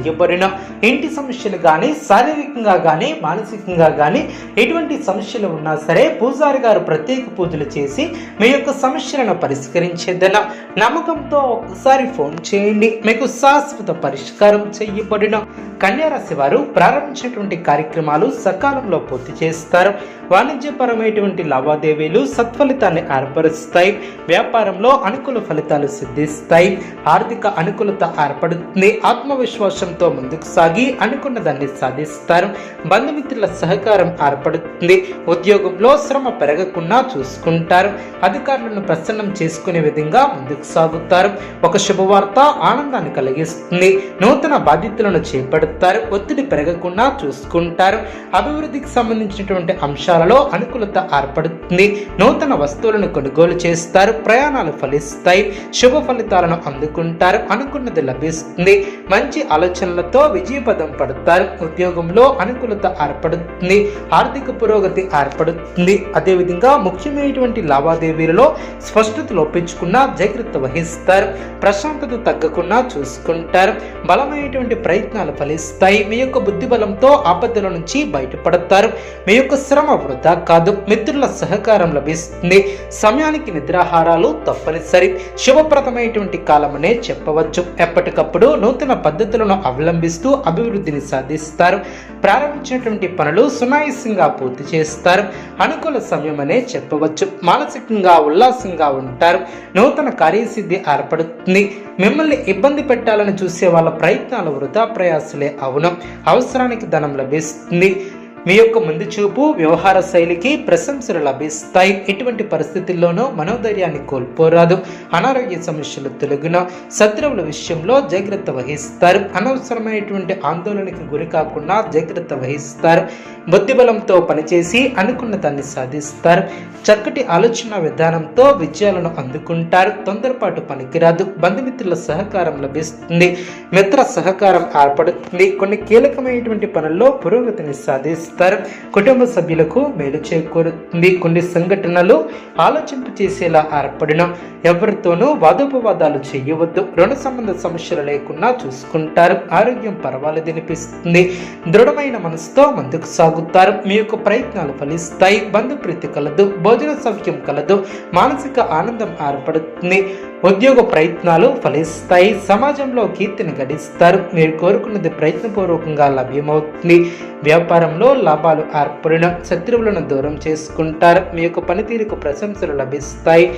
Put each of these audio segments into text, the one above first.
చేయబడిన ఇంటి సమస్యలు కానీ శారీరకంగా కానీ మానసికంగా కానీ ఎటువంటి సమస్యలు ఉన్నా సరే పూజారి గారు ప్రత్యేక పూజలు చేసి మీ యొక్క సమస్యలను పరిష్కరించేదన నమ్మకంతో ఒక్కసారి ఫోన్ చేయండి. మీకు శాశ్వత పరిష్కారం చేయబడిన కన్యారాశి వారు ప్రారంభించినటువంటి కార్యక్రమాలు సకాలంలో పూర్తి చేస్తారు. వాణిజ్యపరమైనటువంటి లావాదేవీలు సత్ఫలితాన్ని ఏర్పరుస్తాయి. వ్యాపారంలో అనుకూల ఫలితాలు సిద్ధిస్తాయి. ఆర్థిక అనుకూలత ఏర్పడుతుంది. ఆత్మవిశ్వాసం ఆత్మవిశ్వాసంతో ముందుకు సాగి అనుకున్న దాన్ని సాధిస్తారు. బంధుమిత్రుల సహకారం ఏర్పడుతుంది ఉద్యోగంలో శ్రమ పెరగకుండా చూసుకుంటారు. అధికారులను ప్రసన్నం చేసుకునే విధంగా ముందుకు సాగుతారు. ఒక శుభవార్త ఆనందాన్ని కలిగిస్తుంది. నూతన బాధ్యతలను చేపడతారు. ఒత్తిడి పెరగకుండా చూసుకుంటారు. అభివృద్ధికి సంబంధించినటువంటి అంశాలలో అనుకూలత ఏర్పడుతుంది నూతన వస్తువులను కొనుగోలు చేస్తారు. ప్రయాణాలు ఫలిస్తాయి. శుభ ఫలితాలను అందుకుంటారు. అనుకున్నది లభిస్తుంది. మంచి ఆలోచన ఆలోచనలతో విజయపదం పడతారు. ఉద్యోగంలో అనుకూలత ఏర్పడుతుంది. ఆర్థిక పురోగతి ఏర్పడుతుంది. అదేవిధంగా ముఖ్యమైనటువంటి లావాదేవీలలో స్పష్టత లోపించుకున్న జాగ్రత్త వహిస్తారు. ప్రశాంతత తగ్గకుండా చూసుకుంటారు. బలమైనటువంటి ప్రయత్నాలు ఫలిస్తాయి. మీ యొక్క బుద్ధి బలంతో ఆపదల నుంచి బయటపడతారు. మీ యొక్క శ్రమ వృధా కాదు. మిత్రుల సహకారం లభిస్తుంది. సమయానికి నిద్రాహారాలు తప్పనిసరి. శుభప్రదమైనటువంటి కాలమనే చెప్పవచ్చు. ఎప్పటికప్పుడు నూతన పద్ధతులను అవలంబిస్తూ అభివృద్ధిని సాధిస్తారు. ప్రారంభించినటువంటి పనులు సునాయాసంగా పూర్తి చేస్తారు. అనుకూల సమయం అనే చెప్పవచ్చు. మానసికంగా ఉల్లాసంగా ఉంటారు. నూతన కార్యసిద్ధి ఏర్పడుతుంది. మిమ్మల్ని ఇబ్బంది పెట్టాలని చూసే వాళ్ళ ప్రయత్నాలు వృధా ప్రయాసులే అవును. అవసరానికి ధనం లభిస్తుంది. మీ యొక్క ముందు చూపు వ్యవహార శైలికి ప్రశంసలు లభిస్తాయి. ఎటువంటి పరిస్థితుల్లోనూ మనోధైర్యాన్ని కోల్పోరాదు. అనారోగ్య సమస్యలు తొలగిన శత్రువుల విషయంలో జాగ్రత్త వహిస్తారు. అనవసరమైనటువంటి ఆందోళనకి గురి కాకుండా జాగ్రత్త వహిస్తారు. బుద్ధిబలంతో పనిచేసి అనుకున్న దాన్ని సాధిస్తారు. చక్కటి ఆలోచన విధానంతో విజయాలను అందుకుంటారు. తొందరపాటు పనికిరాదు. బంధుమిత్రుల సహకారం లభిస్తుంది. మిత్ర సహకారం ఏర్పడుతుంది. కొన్ని కీలకమైనటువంటి పనుల్లో పురోగతిని సాధిస్తారు. కుటుంబ సభ్యులకు మేలు చేకూరుతుంది కొన్ని సంఘటనలు ఆలోచింపు చేసేలా ఏర్పడిన. ఎవరితోనూ వాదోపవాదాలు చేయవద్దు. రుణ సంబంధ సమస్యలు లేకుండా చూసుకుంటారు. ఆరోగ్యం పర్వాలేదు అనిపిస్తుంది. దృఢమైన మనసుతో ముందుకు సాగుతారు. మీ యొక్క ప్రయత్నాలు ఫలిస్తాయి. బంధుప్రీతి కలదు. భోజన సౌఖ్యం కలదు. మానసిక ఆనందం ఏర్పడుతుంది. ఉద్యోగ ప్రయత్నాలు ఫలిస్తాయి. సమాజంలో కీర్తిని గడిస్తారు. మీరు కోరుకున్నది ప్రయత్నపూర్వకంగా లభ్యమవుతుంది. వ్యాపారంలో లాభాలు ఏర్పడిన శత్రువులను దూరం చేసుకుంటారు. మీ యొక్క పనితీరుకు ప్రశంసలు లభిస్తాయి.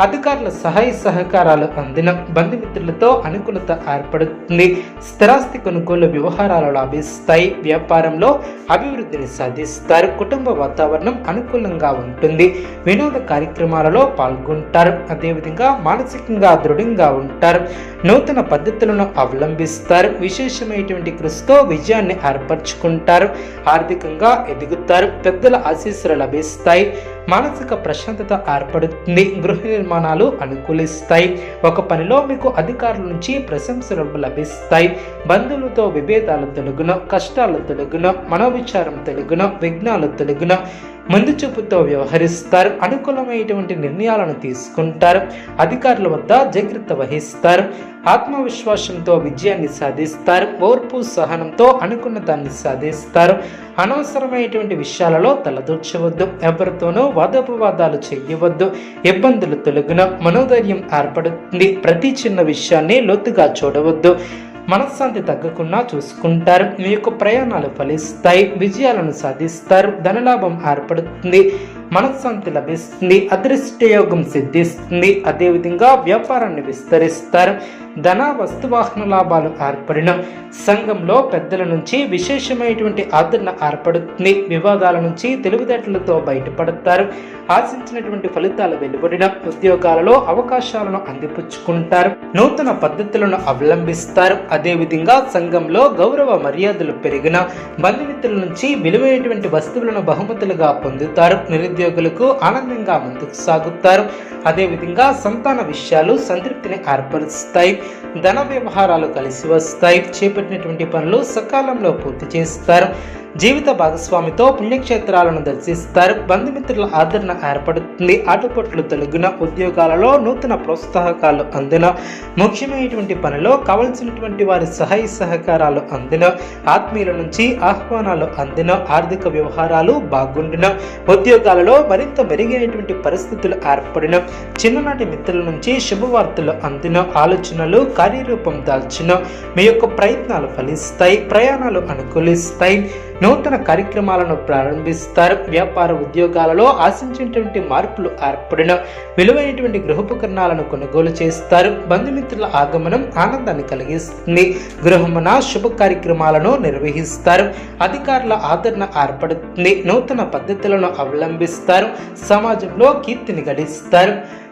అధికారుల సహాయ సహకారాలు అందిన బంధుమిత్రులతో అనుకూలత ఏర్పడుతుంది. స్థిరాస్తి కొనుగోలు వ్యవహారాలు లాభిస్తాయి. వ్యాపారంలో అభివృద్ధిని సాధిస్తారు. కుటుంబ వాతావరణం అనుకూలంగా ఉంటుంది. వినోద కార్యక్రమాలలో పాల్గొంటారు. అదేవిధంగా మానసికంగా దృఢంగా ఉంటారు. నూతన పద్ధతులను అవలంబిస్తారు. విశేషమైనటువంటి కృషితో విజయాన్ని ఏర్పరచుకుంటారు. ఆర్థికంగా ఎదుగుతారు. పెద్దల ఆశీస్సులు లభిస్తాయి. మానసిక ప్రశాంతత ఏర్పడుతుంది. గృహ నిర్మాణాలు అనుకూలిస్తాయి. ఒక పనిలో మీకు అధికారుల నుంచి ప్రశంసలు లభిస్తాయి. బంధువులతో విభేదాలు తొలగున కష్టాలు తొలగున మనోవిచారం తొలగున విఘ్నాలు తొలగున. ముందు చూపుతో వ్యవహరిస్తారు అనుకూలమైనటువంటి నిర్ణయాలను తీసుకుంటారు అధికారుల వద్ద జాగ్రత్త వహిస్తారు ఆత్మవిశ్వాసంతో విజయాన్ని సాధిస్తారు ఓర్పు సహనంతో అనుకున్న దాన్ని సాధిస్తారు. అనవసరమైనటువంటి విషయాలలో తలదూర్చవద్దు ఎవరితోనూ వాదోపవాదాలు చేయవద్దు ఇబ్బందులు తొలగిన మనోధైర్యం ఏర్పడుతుంది ప్రతి చిన్న విషయాన్ని లోతుగా చూడవద్దు. మనశ్శాంతి తగ్గకుండా చూసుకుంటారు. మీ యొక్క ప్రయాణాలు ఫలిస్తాయి. విజయాలను సాధిస్తారు. ధనలాభం ఏర్పడుతుంది. మనశ్శాంతి లభిస్తుంది అదృష్టయోగం సిద్ధిస్తుంది అదేవిధంగా వ్యాపారాన్ని విస్తరిస్తారు. ధన వస్తువాహన లాభాలు ఏర్పడిన సంఘంలో పెద్దల నుంచి విశేషమైనటువంటి ఆదరణ ఏర్పడుతుంది. వివాదాల నుంచి తెలివితేటలతో బయటపడతారు. ఆశించినటువంటి ఫలితాలు వెలువడిన ఉద్యోగాలలో అవకాశాలను అందిపుచ్చుకుంటారు. నూతన పద్ధతులను అవలంబిస్తారు. అదేవిధంగా సంఘంలో గౌరవ మర్యాదలు పెరిగిన బంధుమిత్రుల నుంచి విలువైనటువంటి వస్తువులను బహుమతులుగా పొందుతారు. ఉద్యోగులకు ఆనందంగా ముందుకు సాగుతారు. అదేవిధంగా సంతాన విషయాలు సంతృప్తిని ఏర్పరుస్తాయి. ధన వ్యవహారాలు కలిసి వస్తాయి. చేపట్టినటువంటి పనులు సకాలంలో పూర్తి చేస్తారు. జీవిత భాగస్వామితో పుణ్యక్షేత్రాలను దర్శిస్తారు. బంధుమిత్రుల ఆదరణ ఏర్పడుతుంది. అటుపట్లు తొలగిన ఉద్యోగాలలో నూతన ప్రోత్సాహకాలు అందిన ముఖ్యమైనటువంటి పనిలో కావలసినటువంటి వారి సహాయ సహకారాలు అందిన ఆత్మీయుల నుంచి ఆహ్వానాలు అందిన ఆర్థిక వ్యవహారాలు బాగుండిన ఉద్యోగాలలో మరింత మెరుగైనటువంటి పరిస్థితులు ఏర్పడిన చిన్ననాటి మిత్రుల నుంచి శుభవార్తలు అందిన ఆలోచనలు కార్యరూపం దాల్చిన మీ యొక్క ప్రయత్నాలు ఫలిస్తాయి ప్రయాణాలు అనుకూలిస్తాయి. నూతన కార్యక్రమాలను ప్రారంభిస్తారు. వ్యాపార ఉద్యోగాలలో ఆశించినటువంటి మార్పులు ఏర్పడిన విలువైనటువంటి గృహోపకరణాలను కొనుగోలు చేస్తారు. బంధుమిత్రుల ఆగమనం ఆనందాన్ని కలిగిస్తుంది. గృహమున శుభ కార్యక్రమాలను నిర్వహిస్తారు. అధికారుల ఆదరణ ఏర్పడుతుంది. నూతన పద్ధతులను అవలంబిస్తారు. సమాజంలో కీర్తిని గడిస్తారు.